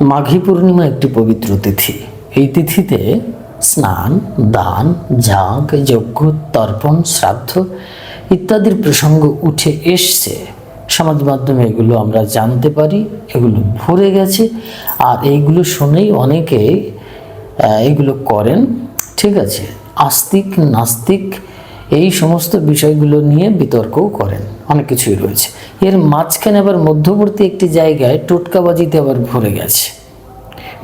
মাঘী পূর্ণিমা একটি পবিত্র তিথি। এই তিথিতে স্নান দান যাগ যজ্ঞ তর্পণ শ্রাদ্ধ ইত্যাদির প্রসঙ্গ উঠে এসছে। সমাজ মাধ্যমে এগুলো আমরা জানতে পারি এগুলো ভরে গেছে আর এইগুলো শুনেই অনেকে আহ, এইগুলো করেন। ঠিক আছে? আস্তিক নাস্তিক এই সমস্ত বিষয়গুলো নিয়ে বিতর্কও করেন। অনেক কিছুই রয়েছে। এর মাঝখানে আবার মধ্যবর্তী একটি জায়গায় টোটকাবাজিতে আবার ভরে গেছে।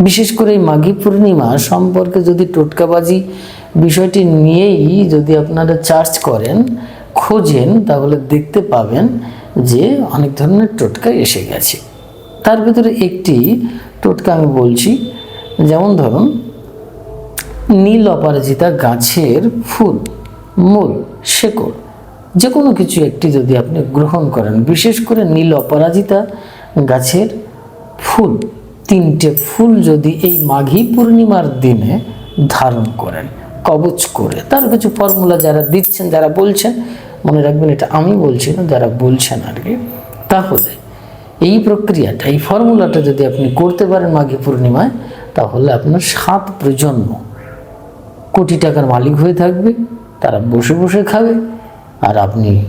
বিশেষ করে এই মাঘী পূর্ণিমা সম্পর্কে যদি টোটকাবাজি বিষয়টি নিয়েই যদি আপনারা চার্জ করেন, খোঁজেন, তাহলে দেখতে পাবেন যে অনেক ধরনের টোটকা এসে গেছে। তার ভিতরে একটি টোটকা আমি বলছি, যেমন ধরুন, নীল অপরাজিতা গাছের ফুল, মূল, শেকড়। যে কোনো কিছু একটি যদি আপনি গ্রহণ করেন, বিশেষ করে নীল অপরাজিতা গাছের ফুল, তিনটে ফুল যদি এই মাঘী পূর্ণিমার দিনে ধারণ করেন, কবচ করে, তার কিছু ফর্মুলা যারা দিচ্ছেন, যারা বলছেন, মনে রাখবেন এটা আমি বলছি না, যারা বলছেন আর কি, তাহলে এই প্রক্রিয়াটা, এই ফর্মুলাটা যদি আপনি করতে পারেন মাঘী পূর্ণিমায়, তাহলে আপনার সাত প্রজন্ম কোটি টাকার মালিক হয়ে থাকবে, তারা বসে বসে খাবে আর আপনি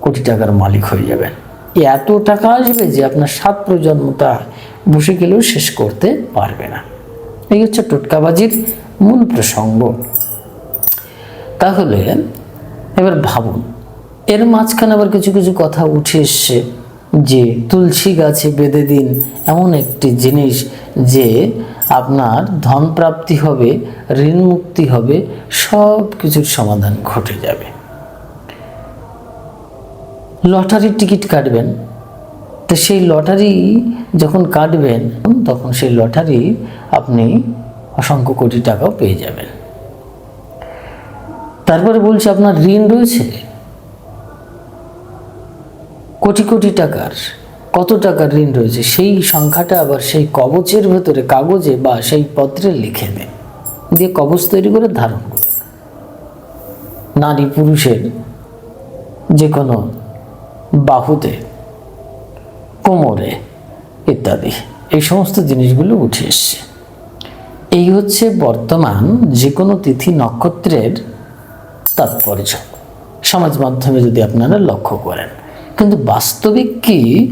কোটি টাকার মালিক হয়ে যাবেন। এত টাকা আসবে যে আপনার সাত প্রজন্মটা বসে গেলেও শেষ করতে পারবে না। এই হচ্ছে টোটকাবাজির মূল প্রসঙ্গ। তাহলে এবার ভাবুন, এর মাঝখানে আবার কিছু কিছু কথা উঠে এসছে যে তুলসী গাছে বেঁধে দিন এমন একটি জিনিস যে আপনার ধন প্রাপ্তি হবে ঋণ মুক্তি হবে সব কিছুর সমাধান ঘটে যাবে। লটারির টিকিট কাটবেন। তো সেই লটারি যখন কাটবেন, তখন সেই লটারি আপনি অসংখ্য কোটি টাকাও পেয়ে যাবেন। তারপরে বলছি, আপনার ঋণ রয়েছে? কোটি কোটি টাকার, কত টাকার ঋণ রয়েছে? সেই সংখ্যাটা আবার সেই কবচের ভেতরে, কাগজে বা সেই পত্রে লিখে দেন। দিয়ে কবচ তৈরি করে ধারণ করুন। নারী পুরুষের যে কোনো বাহুতে, কোমরে ইত্যাদি, এই সমস্ত জিনিসগুলো উঠে এসছে। এই হচ্ছে বর্তমান যে কোনো তিথি নক্ষত্রের তাৎপর্য। সমাজ মাধ্যমে যদি আপনারা লক্ষ্য করেন। কিন্তু বাস্তবিক কি?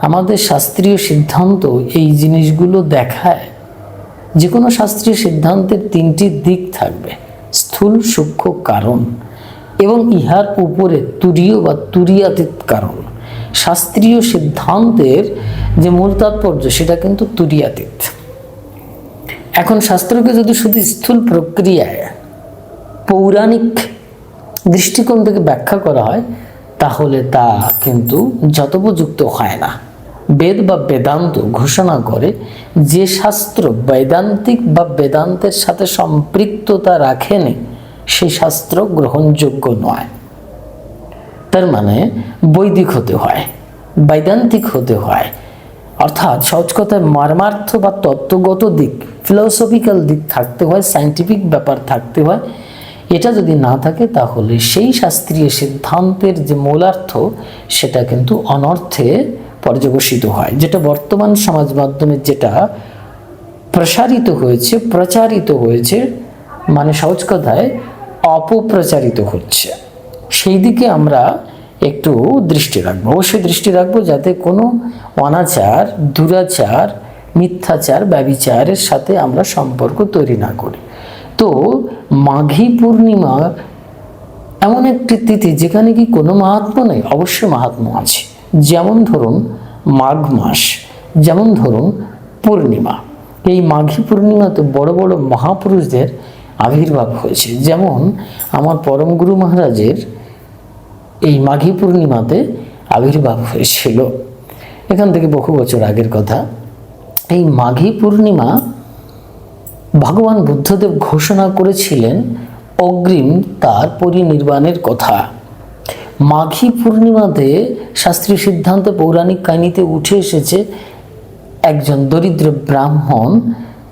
আমাদের শাস্ত্রীয় সিদ্ধান্ত এই জিনিসগুলো দেখায়। যে কোনো শাস্ত্রীয় সিদ্ধান্তের তিনটি দিক থাকবে। স্থূল, সূক্ষ্ম, কারণ। এবং ইহার উপরে তুরীয় বা তুরিয়াতীত কারণ। শাস্ত্রীয় সিদ্ধান্তের যে মূল তাৎপর্য, সেটা কিন্তু তুরিয়াতীত। এখন শাস্ত্রকে যদি শুধু স্থূল প্রক্রিয়ায় পৌরাণিক দৃষ্টিকোণ থেকে ব্যাখ্যা করা হয়, তাহলে তা কিন্তু যথোপযুক্ত হয় না। বেদ বা বেদান্ত ঘোষণা করে যে শাস্ত্র বৈদান্তিক বা বেদান্তের সাথে সম্পৃক্ততা রাখেনি সেই শাস্ত্র গ্রহণযোগ্য নয়। তার মানে বৈদিক হতে হয়, বৈদান্তিক হতে হয়। অর্থাৎ সহজ কথায় মর্মার্থ বা তত্ত্বগত দিক ফিলোসফিক্যাল দিক থাকতে হয় সায়েন্টিফিক ব্যাপার থাকতে হয়। এটা যদি না থাকে তাহলে সেই শাস্ত্রীয় সিদ্ধান্তের যে মূলার্থ, সেটা কিন্তু অনর্থে পর্যবসিত হয়। যেটা বর্তমান সমাজ মাধ্যমে যেটা প্রসারিত হয়েছে, প্রচারিত হয়েছে মানে সহজ কথায় অপপ্রচারিত হচ্ছে। সেই দিকে আমরা একটু দৃষ্টি রাখব। অবশ্যই দৃষ্টি রাখব যাতে কোনো অনাচার, দুরাচার, মিথ্যাচার, ব্যবিচারের সাথে আমরা সম্পর্ক তৈরি না করি। তো মাঘী পূর্ণিমা এমন একটি তিথি যেখানে কি কোনো মাহাত্ম নেই? অবশ্যই মাহাত্ম আছে। যেমন ধরুন মাঘ মাস, যেমন ধরুন পূর্ণিমা। এই মাঘী পূর্ণিমাতে বড় বড় মহাপুরুষদের আবির্ভাব হয়েছে। যেমন আমার পরম গুরু মহারাজের এই মাঘী পূর্ণিমাতে আবির্ভাব হয়েছিল। এখান থেকে বহু বছর আগের কথা। এই মাঘী পূর্ণিমা ভগবান বুদ্ধদেব ঘোষণা করেছিলেন অগ্রিম তার পরিনির্বাণের কথা। মাঘী পূর্ণিমাতে শাস্ত্রীয় সিদ্ধান্ত পৌরাণিক কাহিনীতে উঠে এসেছে, একজন দরিদ্র ব্রাহ্মণ,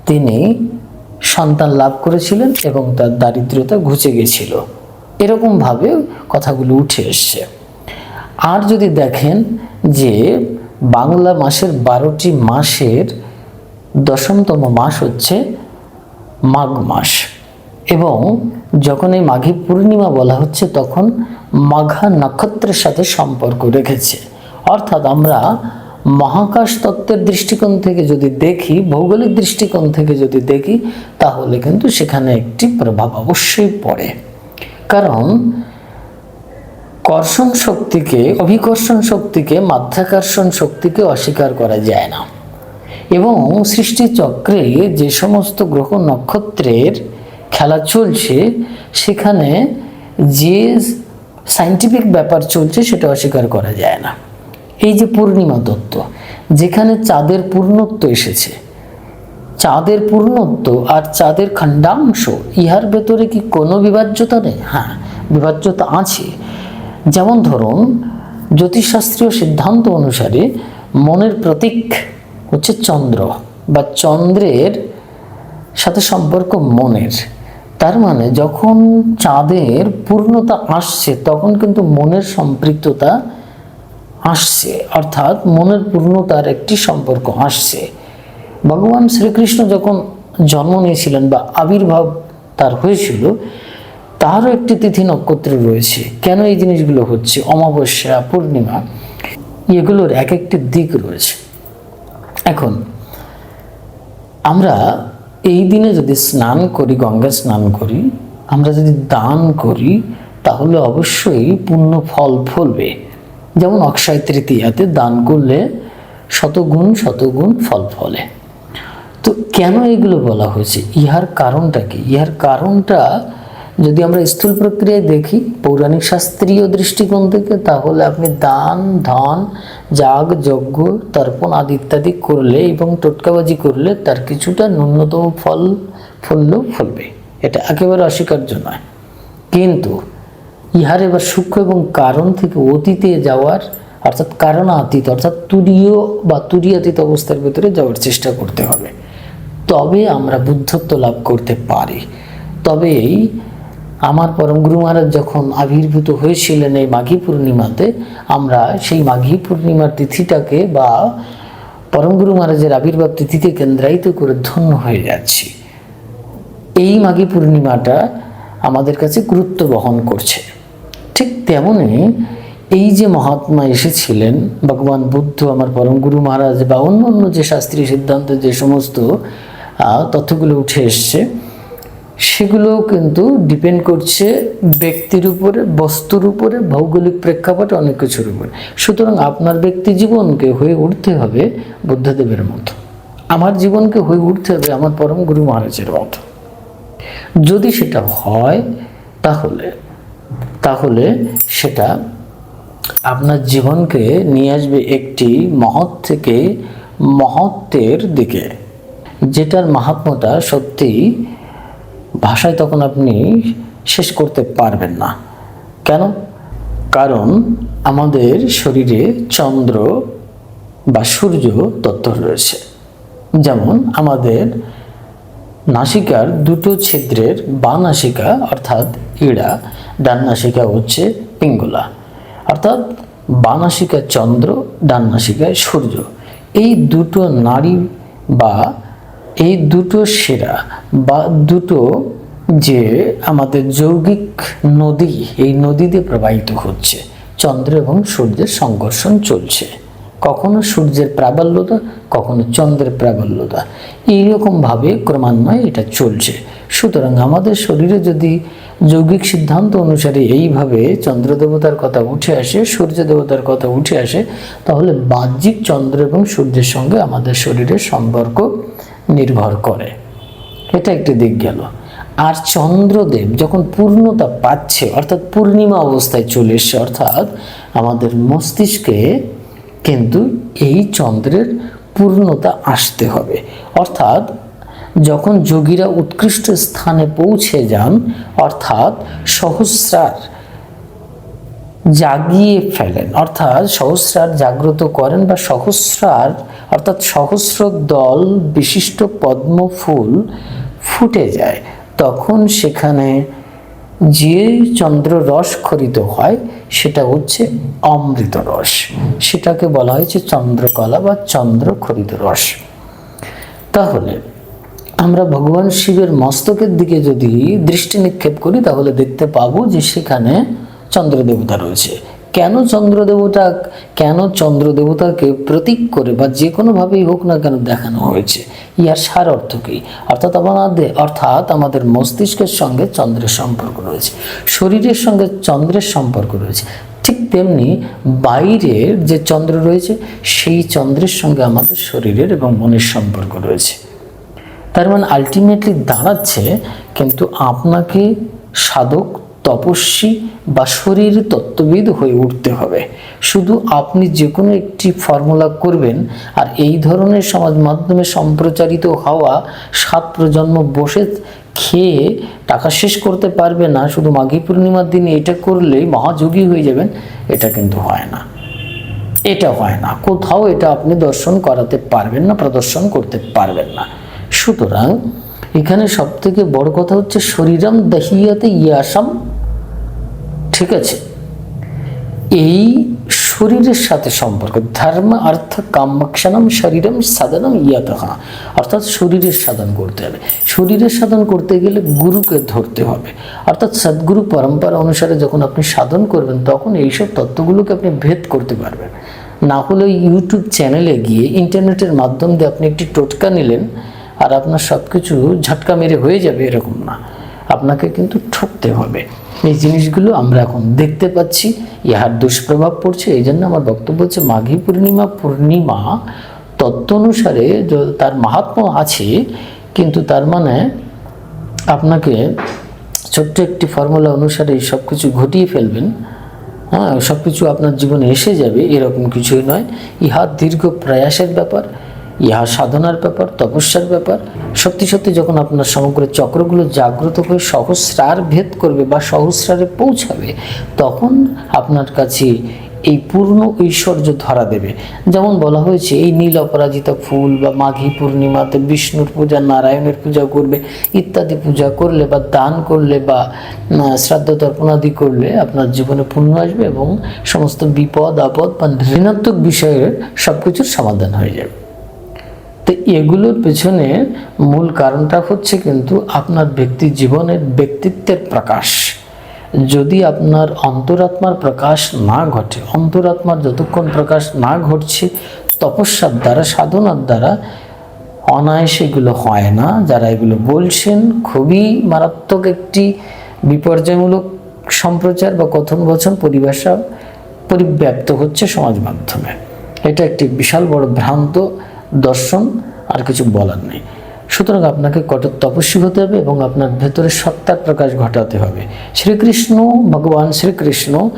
তিনি সন্তান লাভ করেছিলেন এবং তার দারিদ্রতা ঘুচে গেছিল। এরকমভাবে কথাগুলো উঠে এসছে। আর যদি দেখেন যে বাংলা মাসের বারোটি মাসের দশমতম মাস হচ্ছে মাঘ মাস এবং যখন এই মাঘী পূর্ণিমা বলা হচ্ছে তখন মাঘা নক্ষত্রের সাথে সম্পর্ক রেখেছে। অর্থাৎ আমরা মহাকাশ তত্ত্বের দৃষ্টিকোণ থেকে যদি দেখি, ভৌগোলিক দৃষ্টিকোণ থেকে যদি দেখি, তাহলে কিন্তু সেখানে একটি প্রভাব অবশ্যই পড়ে। কারণ কর্ষণ শক্তিকে, অভিকর্ষণ শক্তিকে, মাধ্যাকর্ষণ শক্তিকে অস্বীকার করা যায় না। এবং সৃষ্টিচক্রে যে সমস্ত গ্রহ নক্ষত্রের খেলা চলছে, সেখানে যে সাইন্টিফিক ব্যাপার চলছে, সেটা অস্বীকার করা যায় না। এই যে পূর্ণিমা তত্ত্ব যেখানে চাঁদের পূর্ণত্ব এসেছে। চাঁদের পূর্ণত্ব আর চাঁদের খণ্ডাংশ, ইহার ভেতরে কি কোনো বিভাজ্যতা নেই? হ্যাঁ বিভাজ্যতা আছে। যেমন ধরুন, জ্যোতিষশাস্ত্রীয় সিদ্ধান্ত অনুসারে মনের প্রতীক হচ্ছে চন্দ্র বা চন্দ্রের সাথে সম্পর্ক মনের। তার মানে যখন চাঁদের পূর্ণতা আসছে, তখন কিন্তু মনের সম্পৃক্ততা আসছে অর্থাৎ মনের পূর্ণতার একটি সম্পর্ক আসছে ভগবান শ্রীকৃষ্ণ যখন জন্ম নিয়েছিলেন বা আবির্ভাব তার হয়েছিল, তারও একটি তিথি নক্ষত্র রয়েছে। কেন এই জিনিসগুলো হচ্ছে? অমাবস্যা, পূর্ণিমা, এগুলোর এক একটি দিক রয়েছে। এখন, আমরা এই দিনে যদি স্নান করি, গঙ্গা স্নান করি, আমরা যদি দান করি, তাহলে অবশ্যই পূর্ণ ফল ফলবে। যেমন অক্ষয় তৃতীয়াতে দান করলে শতগুণ শতগুণ ফল ফলে। তো কেন এগুলো বলা হয়েছে? ইহার কারণটা কি? ইহার কারণটা যদি আমরা স্থূল প্রক্রিয়ায় দেখি, পৌরাণিক শাস্ত্রীয় দৃষ্টিকোণ থেকে, তাহলে আপনি দান, ধন, যাগ, যজ্ঞ, তর্পণ আদি ইত্যাদি করলে এবং টোটকাবাজি করলে তার কিছুটা ন্যূনতম ফল ফললেও ফলবে। এটা একেবারে অস্বীকার্য নয়। কিন্তু ইহার এবার সূক্ষ্ম এবং কারণ থেকে অতীতে যাওয়ার, অর্থাৎ কারণাতীত, অর্থাৎ তুরীয় বা তুরীয়াতীত অবস্থার ভিতরে যাওয়ার চেষ্টা করতে হবে। তবে আমরা বুদ্ধত্ব লাভ করতে পারি। তবেই আমার পরম গুরু মহারাজ যখন আবির্ভূত হয়েছিলেন এই মাঘী পূর্ণিমাতে, আমরা সেই মাঘী পূর্ণিমার তিথিটাকে বা পরম গুরু মহারাজের আবির্ভাব তিথিকে কেন্দ্রায়িত করে ধন্য হয়ে যাচ্ছি। এই মাঘী পূর্ণিমাটা আমাদের কাছে গুরুত্ব বহন করছে। ঠিক তেমনই এই যে মহাত্মা এসেছিলেন, ভগবান বুদ্ধ, আমার পরম গুরু মহারাজ বা অন্য অন্য যে শাস্ত্রীয় সিদ্ধান্তে, যে সমস্ত তথ্যগুলো উঠে এসছে সেগুলো কিন্তু ডিপেন্ড করছে ব্যক্তির উপরে, বস্তুর উপরে, ভৌগোলিক প্রেক্ষাপটে অনেক কিছুর উপরে। সুতরাং আপনার ব্যক্তি জীবনকে হয়ে উঠতে হবে বুদ্ধদেবের মতো। আমার জীবনকে হয়ে উঠতে হবে আমার পরম গুরু মহারাজের মতো। যদি সেটা হয়, তাহলে তাহলে সেটা আপনার জীবনকে নিয়ে আসবে একটি মহৎ থেকে মহত্বের দিকে। যেটার মাহাত্ম্যটা সত্যি ভাষায় তখন আপনি শেষ করতে পারবেন না। কেন? কারণ আমাদের শরীরে চন্দ্র বা সূর্য তত্ত্ব রয়েছে। যেমন আমাদের নাসিকার দুটো ছিদ্রের বা নাসিকা, অর্থাৎ ইড়া, ডান নাসিকা হচ্ছে পিঙ্গলা। অর্থাৎ বা নাসিকা চন্দ্র, ডান নাসিকায় সূর্য। এই দুটো নারী বা এই দুটো শিরা বা দুটো যে আমাদের যৌগিক নদী, এই নদী দিয়ে প্রবাহিত হচ্ছে। চন্দ্র এবং সূর্যের সংঘর্ষণ চলছে। কখনো সূর্যের প্রাবল্যতা, কখনো চন্দ্রের প্রাবল্যতা। এইরকমভাবে ক্রমান্বয়ে এটা চলছে। সুতরাং আমাদের শরীরে যদি যৌগিক সিদ্ধান্ত অনুসারে এইভাবে চন্দ্র দেবতার কথা উঠে আসে, সূর্য দেবতার কথা উঠে আসে, তাহলে বাহ্যিক চন্দ্র এবং সূর্যের সঙ্গে আমাদের শরীরের সম্পর্ক নির্ভর করে। এটা একটি দিক গেল। আর চন্দ্রদেব যখন পূর্ণতা পাচ্ছে, অর্থাৎ পূর্ণিমা অবস্থায় চলে এসছে, অর্থাৎ আমাদের মস্তিষ্কে কিন্তু এই চন্দ্রের পূর্ণতা আসতে হবে। অর্থাৎ যখন যোগীরা উৎকৃষ্ট স্থানে পৌঁছে যান, অর্থাৎ সহস্রার জাগিয়ে ফেলেন, অর্থাৎ সহস্রার জাগ্রত করেন বা সহস্রার, অর্থাৎ সহস্র দল বিশিষ্ট পদ্ম ফুল ফুটে যায়, তখন সেখানে যে চন্দ্র রস খরিত হয় সেটা হচ্ছে অমৃত রস। সেটাকে বলা হয়েছে চন্দ্রকলা বা চন্দ্র খরিদ রস। তাহলে আমরা ভগবান শিবের মস্তকের দিকে যদি দৃষ্টি নিক্ষেপ করি, তাহলে দেখতে পাবো যে সেখানে চন্দ্রদেবতা রয়েছে। কেন চন্দ্র দেবতা কেন চন্দ্র দেবতাকে প্রতীক করে বা যে কোনোভাবেই হোক না কেন দেখানো হয়েছে? ইয়ার সার অর্থ কী? অর্থাৎ আমাদের অর্থাৎ আমাদের মস্তিষ্কের সঙ্গে চন্দ্রের সম্পর্ক রয়েছে। শরীরের সঙ্গে চন্দ্রের সম্পর্ক রয়েছে। ঠিক তেমনি বাইরের যে চন্দ্র রয়েছে, সেই চন্দ্রের সঙ্গে আমাদের শরীরের এবং মনের সম্পর্ক রয়েছে। তার মানে আলটিমেটলি দাঁড়াচ্ছে, কিন্তু আপনাকে সাধক তপস্বী বা শরীর তত্ত্ববিদ হয়ে উঠতে হবে। শুধু আপনি যে কোনো একটি ফর্মুলা করবেন আর এই ধরনের সমাজ মাধ্যমে সম্প্রচারিত হওয়া সাত প্রজন্ম বসে খেয়ে টাকা শেষ করতে পারবে না, শুধু মাঘী পূর্ণিমার দিনে এটা করলেই মহাযোগী হয়ে যাবেন, এটা কিন্তু হয় না। এটা হয় না। কোথাও এটা আপনি দর্শন করাতে পারবেন না, প্রদর্শন করতে পারবেন না। সুতরাং এখানে সব থেকে বড় কথা হচ্ছে, শরীরম দহিয়াতে ইয়াসাম ঠিক আছে। এই শরীরের সাথে সম্পর্ক, ধর্ম অর্থ কামক্ষণম শরীরম সাধনম ইয়াতহা অর্থাৎ শরীরের সাধন করতে হবে। শরীরের সাধন করতে গেলে গুরুকে ধরতে হবে। অর্থাৎ সদ্গুরু পরম্পরা অনুসারে যখন আপনি সাধন করবেন, তখন এইসব তত্ত্বগুলোকে আপনি ভেদ করতে পারবেন। না হলে ইউটিউব চ্যানেলে গিয়ে ইন্টারনেটের মাধ্যম দিয়ে আপনি একটি টোটকা নিলেন আর আপনার সব কিছু ঝটকা মেরে হয়ে যাবে, এরকম না। আপনাকে কিন্তু ঠকতে হবে। এই জিনিসগুলো আমরা এখন দেখতে পাচ্ছি। ইহার দুষ্প্রভাব পড়ছে। এই জন্য আমার বক্তব্য হচ্ছে, মাঘী পূর্ণিমা পূর্ণিমা তত্ত্ব অনুসারে তার মাহাত্ম্য আছে, কিন্তু তার মানে আপনাকে ছোট্ট একটি ফর্মুলা অনুসারে সব কিছু ঘটিয়ে ফেলবেন। হ্যাঁ সব কিছু আপনার জীবনে এসে যাবে, এরকম কিছুই নয়। ইহা দীর্ঘ প্রয়াসের ব্যাপার। ইহা সাধনার ব্যাপার, তপস্যার ব্যাপার। সত্যি সত্যি যখন আপনার সমগ্র চক্রগুলো জাগ্রত হয়ে সহস্রার ভেদ করবে বা সহস্রারে পৌঁছাবে, তখন আপনার কাছে এই পূর্ণ ঐশ্বর্য ধরা দেবে। যেমন বলা হয়েছে, এই নীল অপরাজিতা ফুল বা মাঘী পূর্ণিমাতে বিষ্ণুর পূজা, নারায়ণের পূজা করবে, ইত্যাদি পূজা করলে বা দান করলে বা শ্রাদ্ধ তর্পণাদি করলে আপনার জীবনে পুণ্য আসবে এবং সমস্ত বিপদ, আপদ বা ঋণাত্মক বিষয়ের সব কিছুর সমাধান হয়ে যাবে। তো এগুলোর পেছনে মূল কারণটা হচ্ছে কিন্তু আপনার ব্যক্তি জীবনের ব্যক্তিত্বের প্রকাশ। যদি আপনার অন্তরাত্মার প্রকাশ না ঘটে, অন্তরাত্মার যতক্ষণ প্রকাশ না ঘটছে, তপস্যার দ্বারা, সাধনার দ্বারা অনায়াসে এগুলো হয় না। যারা এগুলো বলছেন, খুবই মারাত্মক একটি বিপর্যয়মূলক সম্প্রচার বা কথন বচন পরিভাষা পরিব্যাপ্ত হচ্ছে সমাজ মাধ্যমে। এটা একটি বিশাল বড় ভ্রান্ত দর্শন, আর কিছু বলার নেই। সুতরাং আপনাকে কঠোর তপস্বী হতে হবে এবং আপনার ভেতরে সত্তার প্রকাশ ঘটাতে হবে। শ্রীকৃষ্ণ, ভগবান শ্রীকৃষ্ণ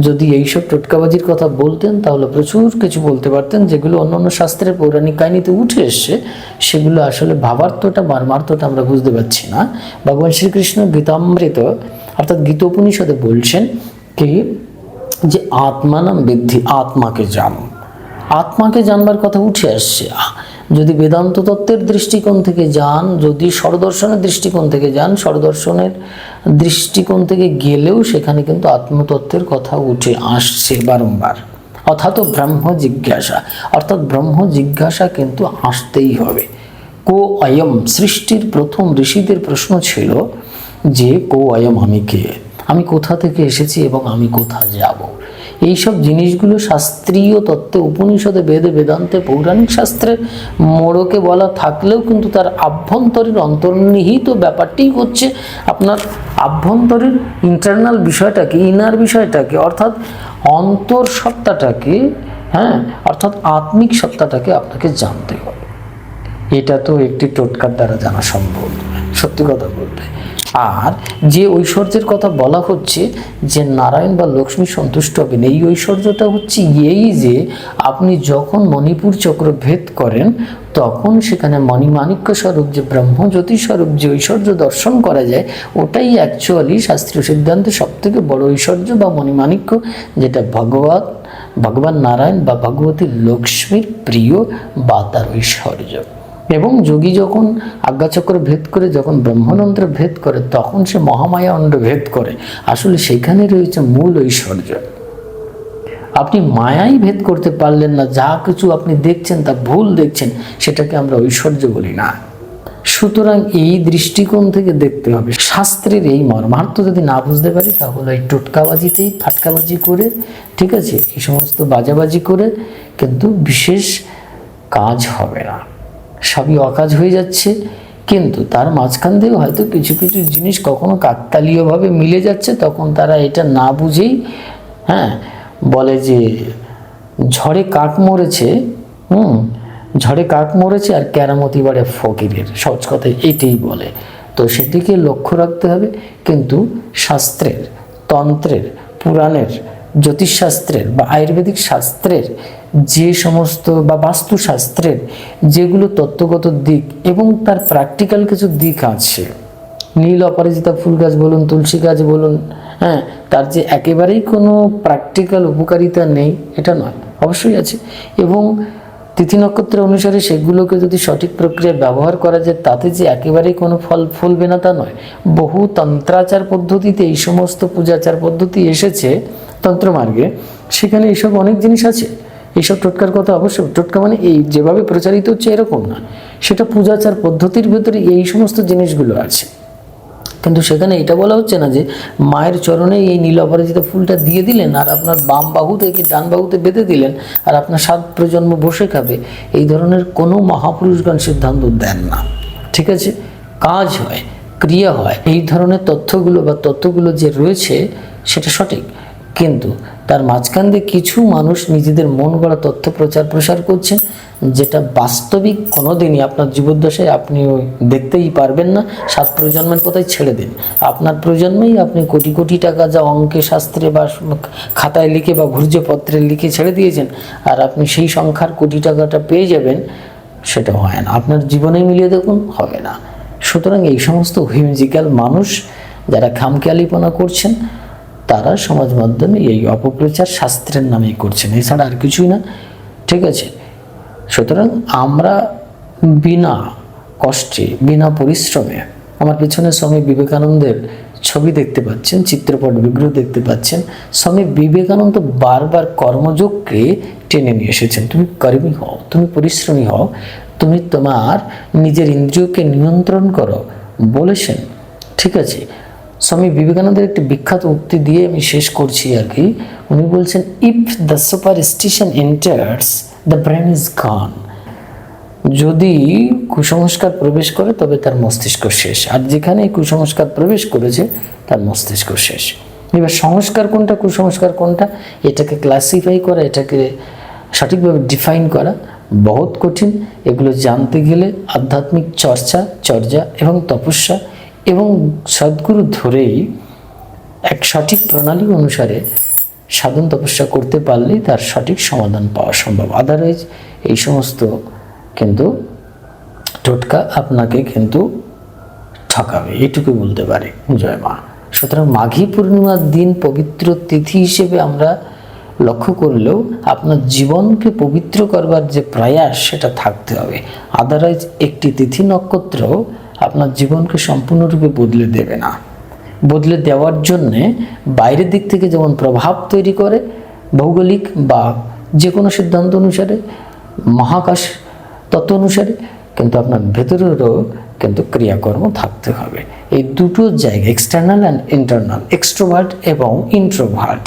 যদি এইসব টোটকাবাজির কথা বলতেন, তাহলে প্রচুর কিছু বলতে পারতেন, যেগুলো অন্য অন্য শাস্ত্রের পৌরাণিক কাহিনীতে উঠে এসছে, সেগুলো আসলে ভাবার্থটা, মার্মার্থটা আমরা বুঝতে পারছি না। ভগবান শ্রীকৃষ্ণ গীতামৃত, অর্থাৎ গীতোপনিষদে বলছেন কি, যে আত্মানাম বৃদ্ধি, আত্মাকে জান। আত্মাকে জানবার কথা উঠে আসছে। যদি বেদান্ত তত্ত্বের দৃষ্টিকোণ থেকে যান, যদি স্বরদর্শনের দৃষ্টিকোণ থেকে যান, স্বরদর্শনের দৃষ্টিকোণ থেকে গেলেও সেখানে কিন্তু আত্মতত্ত্বের কথা উঠে আসছে বারংবার। অর্থাৎ ব্রহ্ম জিজ্ঞাসা। অর্থাৎ ব্রহ্ম জিজ্ঞাসা কিন্তু আসতেই হবে। কো অয়ম, সৃষ্টির প্রথম ঋষিদের প্রশ্ন ছিল যে, কো অয়ম, আমি কে? আমি কোথা থেকে এসেছি এবং আমি কোথা যাব? এইসব জিনিসগুলো শাস্ত্রীয় তত্ত্বে, উপনিষদে, বেদে, বেদান্তে, পৌরাণিক শাস্ত্রের মোড়কে বলা থাকলেও কিন্তু তার আভ্যন্তরীণ অন্তর্নিহিত ব্যাপারটি হচ্ছে আপনার আভ্যন্তরীণ ইন্টারনাল বিষয়টাকে ইনার বিষয়টাকে, অর্থাৎ অন্তর সত্তাটাকে হ্যাঁ অর্থাৎ আত্মিক সত্তাটাকে আপনাকে জানতে হবে। এটা তো একটি টোটকার দ্বারা জানা সম্ভব। সত্যি কথা বলতে। আর যে ঐশ্বর্যের কথা বলা হচ্ছে যে নারায়ণ বা লক্ষ্মী সন্তুষ্ট হবেন, এই ঐশ্বর্যটা হচ্ছে এই যে আপনি যখন মণিপুর চক্র ভেদ করেন, তখন সেখানে মণিমাণিক্য স্বরূপ যে ব্রহ্মজ্যোতি স্বরূপ যে ঐশ্বর্য দর্শন করা যায়, ওটাই অ্যাকচুয়ালি শাস্ত্রীয় সিদ্ধান্তে সব থেকে বড় ঐশ্বর্য বা মণিমাণিক্য, যেটা ভগবত ভগবান নারায়ণ বা ভগবতী লক্ষ্মীর প্রিয় বা তার ঐশ্বর্য। এবং যোগী যখন আজ্ঞাচক্র ভেদ করে, যখন ব্রহ্মানন্দ্র ভেদ করে, তখন সে মহামায়া অন্ড ভেদ করে। আসলে সেখানে রয়েছে মূল ঐশ্বর্য। আপনি মায়াই ভেদ করতে পারলেন না, যা কিছু আপনি দেখছেন, তা ভুল দেখছেন, সেটাকে আমরা ঐশ্বর্য বলি না। সুতরাং এই দৃষ্টিকোণ থেকে দেখতে হবে। শাস্ত্রের এই মর্মার্থ যদি না বুঝতে পারি, তাহলে এই টোটকাবাজিতেই ফাটকাবাজি করে, ঠিক আছে? এই সমস্ত বাজাবাজি করে, কিন্তু বিশেষ কাজ হবে না। সবই অকাজ হয়ে যাচ্ছে। কিন্তু তার মাঝখান থেকে হয়তো কিছু কিছু জিনিস কখনো কাকতালীয়ভাবে মিলে যাচ্ছে, তখন তারা এটা না বুঝেই হ্যাঁ বলে যে ঝড়ে কাক মরেছে, হুম, ঝড়ে কাক মরেছে আর কেরামতি বাড়ে ফকিরের। সহজ কথায় এটাই বলে। তো সেটিকে লক্ষ্য রাখতে হবে। কিন্তু শাস্ত্রের, তন্ত্রের, পুরাণের, জ্যোতিষশাস্ত্রের বা আয়ুর্বেদিক শাস্ত্রের যে সমস্ত বা বাস্তুশাস্ত্রের যেগুলো তত্ত্বগত দিক এবং তার প্র্যাকটিক্যাল কিছু দিক আছে। নীল অপরাজিতা ফুল গাছ বলুন, তুলসী গাছ বলুন হ্যাঁ তার যে একেবারেই কোনো প্র্যাকটিক্যাল উপকারিতা নেই, এটা নয়, অবশ্যই আছে। এবং তিথি নক্ষত্র অনুসারে সেগুলোকে যদি সঠিক প্রক্রিয়ায় ব্যবহার করা যায়, তাতে যে একেবারেই কোনো ফল ফলবে না তা নয়। বহু তন্ত্রাচার পদ্ধতিতে এই সমস্ত পূজাচার পদ্ধতি এসেছে তন্ত্রমার্গে। সেখানে এইসব অনেক জিনিস আছে। এইসব টোটকার কথা অবশ্যই টোটকা মানে এই যেভাবে প্রচারিত হচ্ছে এরকম না। সেটা পূজাচার পদ্ধতির ভেতরে এই সমস্ত জিনিসগুলো আছে। কিন্তু সেখানে এটা বলা হচ্ছে না যে মায়ের চরণে এই নীল অপরাজিত ফুলটা দিয়ে দিলেন আর আপনার বাম বাহু থেকে ডান বাহুতে বেঁধে দিলেন আর আপনার সাত প্রজন্ম বসে খাবে। এই ধরনের কোনো মহাপুরুষগণ সিদ্ধান্ত দেন না। ঠিক আছে? কাজ হয়, ক্রিয়া হয়। এই ধরনের তথ্যগুলো বা তথ্যগুলো যে রয়েছে, সেটা সঠিক। কিন্তু তার মাঝখান দিয়ে কিছু মানুষ নিজেদের মন গড়া তথ্য প্রচার প্রসার করছেন, যেটা বাস্তবিক কোনোদিনই আপনার জীবদ্দশায় আপনি দেখতেই পারবেন না। সাত প্রজন্মের কথাই ছেড়ে দিন। আপনার প্রজন্মেই আপনি কোটি কোটি টাকা যা অঙ্কে, শাস্ত্রে বা খাতায় লিখে বা ভূর্জপত্রে লিখে ছেড়ে দিয়েছেন, আর আপনি সেই সংখ্যার কোটি টাকাটা পেয়ে যাবেন, সেটা হয় না। আপনার জীবনে মিলিয়ে দেখুন, হবে না। সুতরাং এই সমস্ত হুইমজিক্যাল মানুষ যারা খামখেয়ালিপনা করছেন তারা সমাজ মাধ্যমে এই অপপ্রচার শাস্ত্রের নামেই করছেন। এছাড়া আর কিছুই না। ঠিক আছে? সুতরাং আমরা বিনা কষ্টে, বিনা পরিশ্রমে আমার পিছনে স্বামী বিবেকানন্দের ছবি দেখতে পাচ্ছেন, চিত্রপট বিগ্রহ দেখতে পাচ্ছেন। স্বামী বিবেকানন্দ বারবার কর্মযোগকে টেনে নিয়ে এসেছেন। তুমি কর্মী হও, তুমি পরিশ্রমী হও, তুমি তোমার নিজের ইন্দ্রিয়কে নিয়ন্ত্রণ করো বলেছেন। ঠিক আছে? স্বামী বিবেকানন্দের একটি বিখ্যাত উক্তি দিয়ে আমি শেষ করছি আর কি। উনি বলছেন if the superstition enters the brain is gone যদি কুসংস্কার প্রবেশ করে, তবে তার মস্তিষ্ক শেষ। আর যেখানে কুসংস্কার প্রবেশ করেছে, তার মস্তিষ্ক শেষ। এবার সংস্কার কোনটা, কুসংস্কার কোনটা? এটাকে ক্লাসিফাই করা, এটাকে সঠিকভাবে ডিফাইন করা বহুত কঠিন। এগুলো জানতে গেলে আধ্যাত্মিক চর্চা, চর্যা এবং তপস্যা এবং সদ্গুরু ধরেই এক সঠিক প্রণালী অনুসারে সাধন তপস্যা করতে পারলেই তার সঠিক সমাধান পাওয়া সম্ভব। আদারওয়াইজ এই সমস্ত কিন্তু টোটকা আপনাকে কিন্তু ঠকাবে। এটুকু বলতে পারে। জয় মা। সুতরাং মাঘী পূর্ণিমার দিন পবিত্র তিথি হিসেবে আমরা লক্ষ্য করলেও আপনার জীবনকে পবিত্র করবার যে প্রয়াস, সেটা থাকতে হবে। আদারওয়াইজ একটি তিথি নক্ষত্র আপনার জীবনকে সম্পূর্ণরূপে বদলে দেবে না। বদলে দেওয়ার জন্যে বাইরের দিক থেকে যেমন প্রভাব তৈরি করে, ভৌগোলিক বা যে কোনো সিদ্ধান্ত অনুসারে, মহাকাশ তত্ত্ব অনুসারে, কিন্তু আপনার ভেতরেরও কিন্তু ক্রিয়াকর্ম থাকতে হবে। এই দুটো জায়গা এক্সটার্নাল অ্যান্ড ইন্টারনাল এক্সট্রোভার্ট এবং ইন্ট্রোভার্ট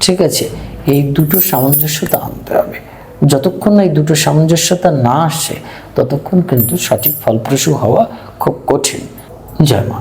ঠিক আছে? এই দুটো সামঞ্জস্যতা আনতে হবে। যতক্ষণ না এই দুটো সামঞ্জস্যতা না আসে, ততক্ষণ কিন্তু সঠিক ফলপ্রসূ হওয়া খুব কঠিন জয় মা